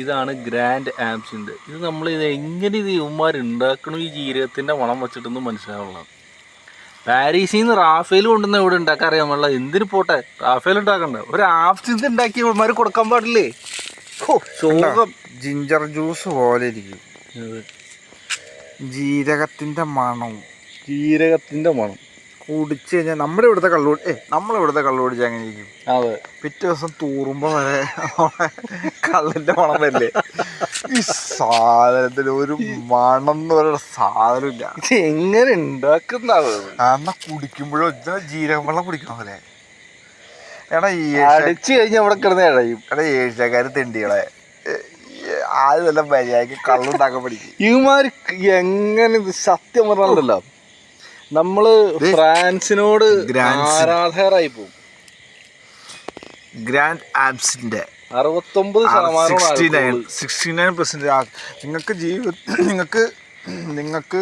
ഇതാണ് ഗ്രാൻഡ് ആംസിന്റെ ഇത് നമ്മൾ ഇത് എങ്ങനെ ഇത് ഇവന്മാർ ഉണ്ടാക്കണം ഈ ജീരകത്തിന്റെ മണം വെച്ചിട്ടൊന്നും മനസ്സിലാവുള്ളതാണ്. പാരീസിൽ നിന്ന് റാഫേൽ കൊണ്ടുവന്ന ഇവിടെ ഉണ്ടാക്കാൻ അറിയാൻ പാടില്ല എന്തിന് പോട്ടെ? റാഫേൽ ഉണ്ടാക്കണ്ട ഒരു ആംസിന്റെ ഉണ്ടാക്കി ഇവന്മാർ കൊടുക്കാൻ പാടില്ലേ? ശോകം ജിഞ്ചർ ജ്യൂസ് പോലെ ഇരിക്കും. ജീരകത്തിന്റെ മണം ജീരകത്തിന്റെ മണം. കുടിച്ചു കഴിഞ്ഞാൽ നമ്മുടെ ഇവിടുത്തെ കള്ളു ഏ നമ്മളിവിടുത്തെ കള്ളു കുടിച്ച് അങ്ങനെ ഇരിക്കും അതെ. പിറ്റേ ദിവസം തൂറുമ്പോ വരെ കള്ളിന്റെ മണം വരില്ലേ? ഈ സാധനത്തിന് ഒരു മണം എന്ന് പറയുന്ന സാധനമില്ല. എങ്ങനെ ഉണ്ടാക്കുന്ന എന്നാ കുടിക്കുമ്പോഴും ജീരകം വെള്ളം കുടിക്കണം പോലെ. എടാ ഈ അടിച്ചു കഴിഞ്ഞാൽ അവിടെ കിടന്ന് ഇഴയും എടാ ഏഷ്യക്കാര് തെണ്ടികളെ. ആദ്യം എല്ലാം മര്യാദയ്ക്ക് കള്ളുണ്ടാക്കാൻ പഠിക്കും? ഇവന്മാർ എങ്ങനെ ഇത് സത്യം പറഞ്ഞല്ലോ നമ്മൾ ഫ്രാൻസിനോട്. ആരാധകരായി പോകും. ഗ്രാൻഡ് ആപ്സിന്റെ അറുപത്തൊമ്പത് ശതമാനം സിക്സ്റ്റി നയൻ പെർസെന്റ് നിങ്ങൾക്ക് ജീവിത നിങ്ങൾക്ക് നിങ്ങൾക്ക്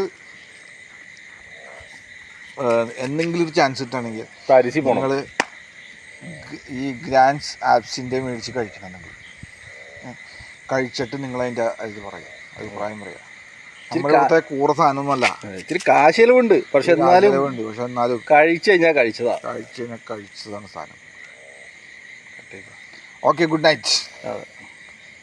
എന്തെങ്കിലും ഒരു ചാൻസ് കിട്ടുകയാണെങ്കിൽ പാരീസിൽ നിങ്ങൾ ഈ ഗ്രാൻഡ്സ് ആപ്സിന്റെ മേടിച്ച് കഴിക്കണം നിങ്ങൾ. കഴിച്ചിട്ട് നിങ്ങൾ അതിന്റെ ഇത് പറയുക അഭിപ്രായം പറയുക നമ്മുടെ കൂറ സാധനമൊന്നുമല്ല. ഇത്തിരി കാശ് പക്ഷെ എന്നാലും പക്ഷെ എന്നാലും കഴിച്ചു കഴിഞ്ഞാൽ കഴിച്ചതാ. കഴിച്ചതിനെ കഴിച്ചതാണ് സാധനം. ഓക്കെ ഗുഡ് നൈറ്റ് അതെ.